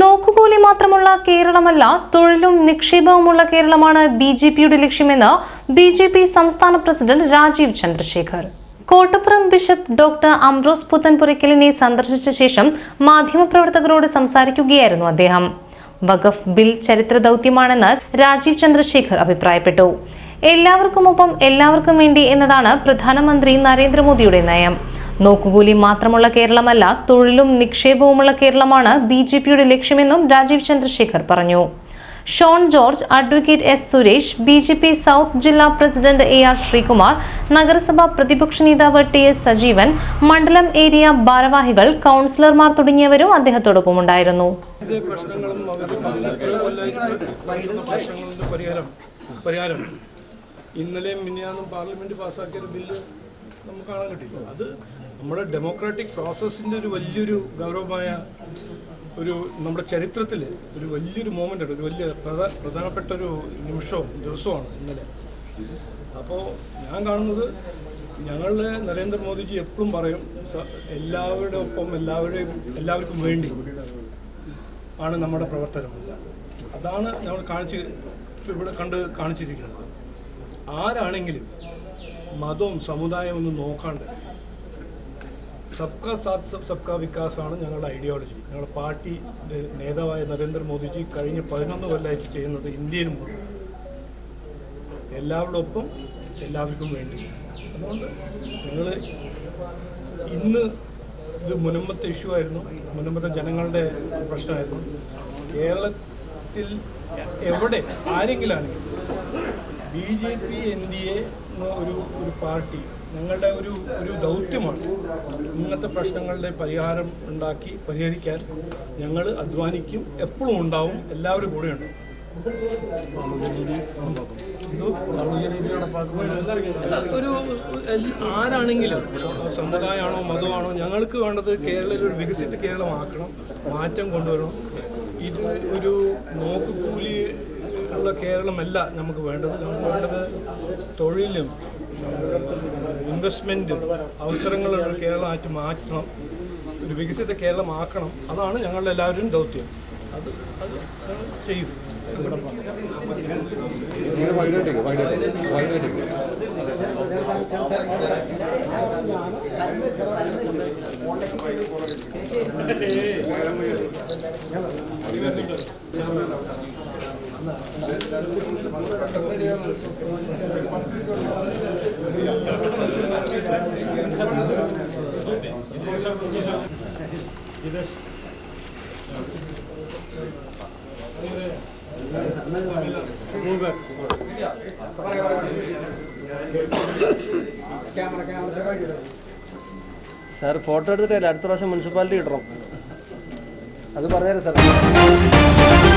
നോക്കുകൂലി മാത്രമുള്ള കേരളമല്ല തൊഴിലും നിക്ഷേപവുമുള്ള കേരളമാണ് ബി ജെ പിയുടെ ലക്ഷ്യമെന്ന് ബി ജെ പി സംസ്ഥാന president Rajeev Chandrasekhar. Kottappuram bishop doctor Ambrose പുത്തൻപുരയ്ക്കലിനെ സന്ദർശിച്ച ശേഷം മാധ്യമപ്രവർത്തകരോട് സംസാരിക്കുകയായിരുന്നു അദ്ദേഹം. വഖഫ് ബിൽ ചരിത്ര ദൗത്യമാണെന്ന് രാജീവ് ചന്ദ്രശേഖർ അഭിപ്രായപ്പെട്ടു. എല്ലാവർക്കുമൊപ്പം എല്ലാവർക്കും വേണ്ടി എന്നതാണ് പ്രധാനമന്ത്രി നരേന്ദ്രമോദിയുടെ നയം. നോക്കുകൂലി മാത്രമുള്ള കേരളമല്ല തൊഴിലും നിക്ഷേപവുമുള്ള കേരളമാണ് ബി ജെ പിയുടെ ലക്ഷ്യമെന്നും രാജീവ് ചന്ദ്രശേഖർ പറഞ്ഞു. Shone George advocate S Suresh B J P south ജില്ലാ പ്രസിഡന്റ് എ ആർ ശ്രീകുമാർ നഗരസഭാ പ്രതിപക്ഷ നേതാവ് ടി എസ് സജീവൻ മണ്ഡലം ഏരിയ ഭാരവാഹികൾ കൗൺസിലർമാർ തുടങ്ങിയവരും അദ്ദേഹത്തോടൊപ്പം ഉണ്ടായിരുന്നു ഇതിന്റെ പ്രശ്നങ്ങളും അവരുടെ എത്രയോ കൊല്ലമായിട്ട് പ്രശ്ന പ്രശ്നങ്ങളുടെ പരിഹാരം പരിഹാരം. ഇന്നലെയും മിനിയാന്നും പാർലമെന്റ് പാസ്സാക്കിയ ബില്ല് നമുക്ക് കാണാൻ കിട്ടി അത് നമ്മുടെ ഡെമോക്രാറ്റിക് പ്രോസസ്സിന്റെ ഒരു വലിയൊരു ഗൗരവമായ ഒരു നമ്മുടെ ചരിത്രത്തിൽ ഒരു വലിയൊരു മൂമെന്റ് ഒരു വലിയ പ്രധാ- പ്രധാനപ്പെട്ട ഒരു നിമിഷവും ദിവസവുമാണ് ഇന്നലെ. അപ്പോൾ ഞാൻ കാണുന്നത് ഞങ്ങളുടെ നരേന്ദ്രമോദിജി എപ്പോഴും പറയും എല്ലാവരുടെ ഒപ്പം എല്ലാവരുടെയും എല്ലാവർക്കും വേണ്ടി ആണ് നമ്മുടെ പ്രവർത്തനം. അതാണ് നമ്മൾ കാണിച്ച് ഇവിടെ കണ്ട് കാണിച്ചിരിക്കുന്നത്. ആരാണെങ്കിലും മതവും സമുദായവും ഒന്നും നോക്കാണ്ട്. സബ്കാ സാത്ത് സബ് സബ്കാ വികാസാണ് ഞങ്ങളുടെ ഐഡിയോളജി ഞങ്ങളുടെ പാർട്ടി നേതാവായ നരേന്ദ്രമോദിജി കഴിഞ്ഞ പതിനൊന്ന് കൊല്ലമായിട്ട് ചെയ്യുന്നത് ഇന്ത്യയിൽ മുഴുവൻ എല്ലാവരുടെ ഒപ്പം എല്ലാവർക്കും വേണ്ടി. അതുകൊണ്ട് ഞങ്ങൾ ഇന്ന് ഇത് മുനമ്പത്തെ ഇഷ്യൂ ആയിരുന്നു. മുനമ്പത്തെ ജനങ്ങളുടെ പ്രശ്നമായിരുന്നു. കേരളത്തിൽ എവിടെ ആരെങ്കിലും ആണെങ്കിലും B J P N D A എന്ന ഒരു ഒരു പാർട്ടി ഞങ്ങളുടെ ഒരു ഒരു ദൗത്യമാണ്. ഇങ്ങനത്തെ പ്രശ്നങ്ങളുടെ പരിഹാരം ഉണ്ടാക്കി പരിഹരിക്കാൻ ഞങ്ങൾ അധ്വാനിക്കും എപ്പോഴും ഉണ്ടാവും എല്ലാവരും കൂടെ ഉണ്ട് ഒരു ആരാണെങ്കിലും സമുദായമാണോ മതമാണോ ഞങ്ങൾക്ക് വേണ്ടത് കേരളത്തിൽ ഒരു വികസിത കേരളമാക്കണം മാറ്റം കൊണ്ടുവരണം. ഇത് ഒരു നോക്കുകൂലി ഉള്ള കേരളമല്ല നമുക്ക് വേണ്ടത്. നമുക്ക് വേണ്ടത് തൊഴിലും ഇൻവെസ്റ്റ്മെന്റും അവസരങ്ങളുള്ള കേരളമായിട്ട് മാറ്റണം. ഒരു വികസിത കേരളമാക്കണം. അതാണ് ഞങ്ങളുടെ എല്ലാവരും ദൗത്യം. അത് അത് ചെയ്യും. ചെയ്യും സാർ ഫോട്ടോ എടുത്തിട്ടല്ല അടുത്ത പ്രാവശ്യം മുനിസിപ്പാലിറ്റി കിട്ടണം? അത് പറഞ്ഞുതരാം സാർ.